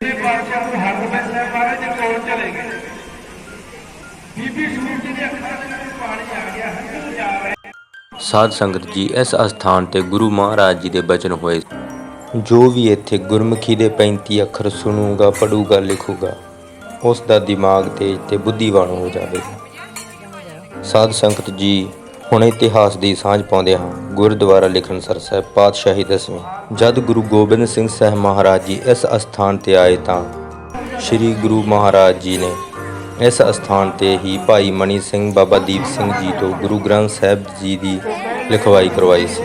ਦੇ ਪਾਤਸ਼ਾਹ ਨੂੰ ਹਰਗੋਬਿੰਦ ਸਾਹਿਬ ਮਹਾਰਾਜ, ਕੋਲ ਚਲੇ ਗਏ। ਬੀਬੀ ਸੂਰਜ ਦੇ ਅੱਖਾਂ ਦੇ ਵਿੱਚ ਪਾਣੀ ਆ ਗਿਆ ਹੰਝੂ ਜਾ ਰਹੇ। ਸਾਧ ਸੰਗਤ ਜੀ, ਇਸ ਅਸਥਾਨ ਤੇ ਗੁਰੂ ਮਹਾਰਾਜ ਜੀ ਦੇ ਬਚਨ ਹੋਏ। ਜੋ ਵੀ ਇੱਥੇ ਗੁਰਮੁਖੀ ਦੇ 35 ਅੱਖਰ ਸੁਣੂਗਾ, ਪੜੂਗਾ, ਲਿਖੂਗਾ, ਉਸ ਦਾ ਦਿਮਾਗ ਤੇਜ ਤੇ ਬੁੱਧੀਵਾਨ ਹੋ ਜਾਵੇਗਾ। ਸਾਧ ਸੰਗਤ ਜੀ ਹੁਣ ਇਤਿਹਾਸ ਦੀ ਸਾਂਝ ਪਾਉਂਦੇ ਹਾਂ। ਗੁਰਦੁਆਰਾ ਲਿਖਣਸਰ ਸਾਹਿਬ ਪਾਤਸ਼ਾਹੀ ਦਸਵੀਂ। ਜਦ ਗੁਰੂ ਗੋਬਿੰਦ ਸਿੰਘ ਸਾਹਿਬ ਮਹਾਰਾਜ ਜੀ ਇਸ ਅਸਥਾਨ ਤੇ ਆਏ ਤਾਂ ਸ੍ਰੀ ਗੁਰੂ ਮਹਾਰਾਜ ਜੀ ਨੇ ਇਸ ਅਸਥਾਨ ਤੇ ਹੀ ਭਾਈ ਮਣੀ ਸਿੰਘ, ਬਾਬਾ ਦੀਪ ਸਿੰਘ ਜੀ ਤੋਂ ਗੁਰੂ ਗ੍ਰੰਥ ਸਾਹਿਬ ਜੀ ਦੀ ਲਿਖਵਾਈ ਕਰਵਾਈ ਸੀ।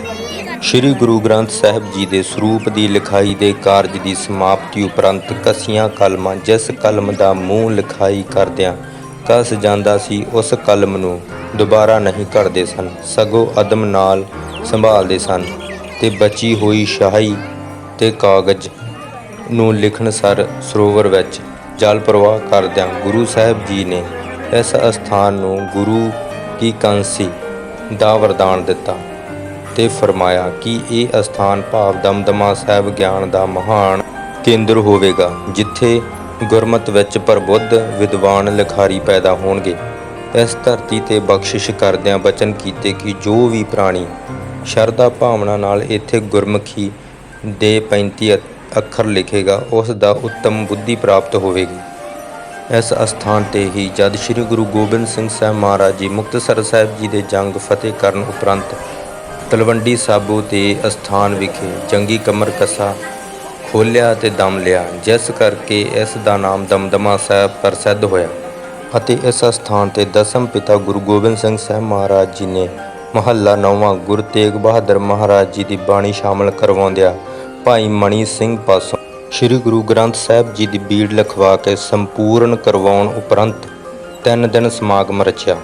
ਸ੍ਰੀ ਗੁਰੂ ਗ੍ਰੰਥ ਸਾਹਿਬ ਜੀ ਦੇ ਸਰੂਪ ਦੀ ਲਿਖਾਈ ਦੇ ਕਾਰਜ ਦੀ ਸਮਾਪਤੀ ਉਪਰੰਤ ਕਸੀਆਂ, ਕਲਮਾਂ, ਜਿਸ ਕਲਮ ਦਾ ਮੂੰਹ ਲਿਖਾਈ ਕਰਦਿਆਂ ਕਸ ਜਾਂਦਾ ਸੀ, ਉਸ ਕਲਮ ਨੂੰ ਦੁਬਾਰਾ ਨਹੀਂ ਕਰਦੇ ਸਨ। ਸਗੋਂ ਅਦਮ ਨਾਲ ਸੰਭਾਲਦੇ ਸਨ ਤੇ ਬਚੀ ਹੋਈ ਸ਼ਾਹੀ ਤੇ ਕਾਗਜ਼ ਨੂੰ ਲਿਖਣ ਸਰ ਸਰੋਵਰ ਵਿੱਚ ਜਲ ਪ੍ਰਵਾਹ ਕਰਦਿਆਂ ਗੁਰੂ ਸਾਹਿਬ ਜੀ ਨੇ ਇਸ ਅਸਥਾਨ ਨੂੰ ਗੁਰੂ ਕੀ ਕੰਸੀ ਦਾ ਵਰਦਾਨ ਦਿੱਤਾ ਤੇ ਫਰਮਾਇਆ ਕਿ ਇਹ ਅਸਥਾਨ ਭਾਵ ਦਮਦਮਾ ਸਾਹਿਬ ਗਿਆਨ ਦਾ ਮਹਾਨ ਕੇਂਦਰ ਹੋਵੇਗਾ, ਜਿੱਥੇ ਗੁਰਮਤ ਵਿੱਚ ਪ੍ਰਬੁੱਧ ਵਿਦਵਾਨ ਲਿਖਾਰੀ ਪੈਦਾ ਹੋਣਗੇ। ਇਸ ਧਰਤੀ ਤੇ ਬਖਸ਼ਿਸ਼ ਕਰਦਿਆਂ ਬਚਨ ਕੀਤੇ ਕਿ ਜੋ ਵੀ ਪ੍ਰਾਣੀ ਸ਼ਰਧਾ ਭਾਵਨਾ ਨਾਲ ਇੱਥੇ ਗੁਰਮੁਖੀ ਦੇ 35 ਅੱਖਰ ਲਿਖੇਗਾ, ਉਸ ਦਾ ਉੱਤਮ ਬੁੱਧੀ ਪ੍ਰਾਪਤ ਹੋਵੇਗੀ। ਇਸ ਅਸਥਾਨ ਤੇ ਹੀ ਜਦ ਸ੍ਰੀ ਗੁਰੂ ਗੋਬਿੰਦ ਸਿੰਘ ਸਾਹਿਬ ਮਹਾਰਾਜ ਜੀ ਮੁਕਤਸਰ ਸਾਹਿਬ ਜੀ ਦੇ ਜੰਗ ਫਤਿਹ ਕਰਨ ਉਪਰੰਤ ਤਲਵੰਡੀ ਸਾਬੋ ਤੇ ਅਸਥਾਨ ਵਿਖੇ ਜੰਗੀ ਕਮਰ ਕਸਾ ਖੋਲਿਆ ਤੇ ਦਮ ਲਿਆ, ਜਿਸ ਕਰਕੇ ਇਸ ਦਾ ਨਾਮ ਦਮਦਮਾ ਸਾਹਿਬ ਪ੍ਰਸਿੱਧ ਹੋਇਆ। ਅਤੇ ਇਸ ਅਸਥਾਨ ਤੇ ਦਸਮ ਪਿਤਾ ਗੁਰੂ ਗੋਬਿੰਦ ਸਿੰਘ ਸਾਹਿਬ ਮਹਾਰਾਜ ਜੀ ਨੇ ਮਹੱਲਾ ਨੌਵਾਂ ਗੁਰੂ ਤੇਗ ਬਹਾਦਰ ਮਹਾਰਾਜ ਜੀ ਦੀ ਬਾਣੀ ਸ਼ਾਮਲ ਕਰਵਾਉਂਦਿਆਂ ਭਾਈ ਮਣੀ ਸਿੰਘ ਪਾਸੋਂ ਸ੍ਰੀ ਗੁਰੂ ਗ੍ਰੰਥ ਸਾਹਿਬ ਜੀ ਦੀ ਬੀੜ ਲਿਖਵਾ ਕੇ ਸੰਪੂਰਨ ਕਰਵਾਉਣ ਉਪਰੰਤ ਤਿੰਨ ਦਿਨ ਸਮਾਗਮ ਰਚਿਆ।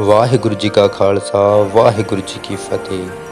ਵਾਹਿਗੁਰੂ ਜੀ ਕਾ ਖਾਲਸਾ, ਵਾਹਿਗੁਰੂ ਜੀ ਕੀ ਫਤਿਹ।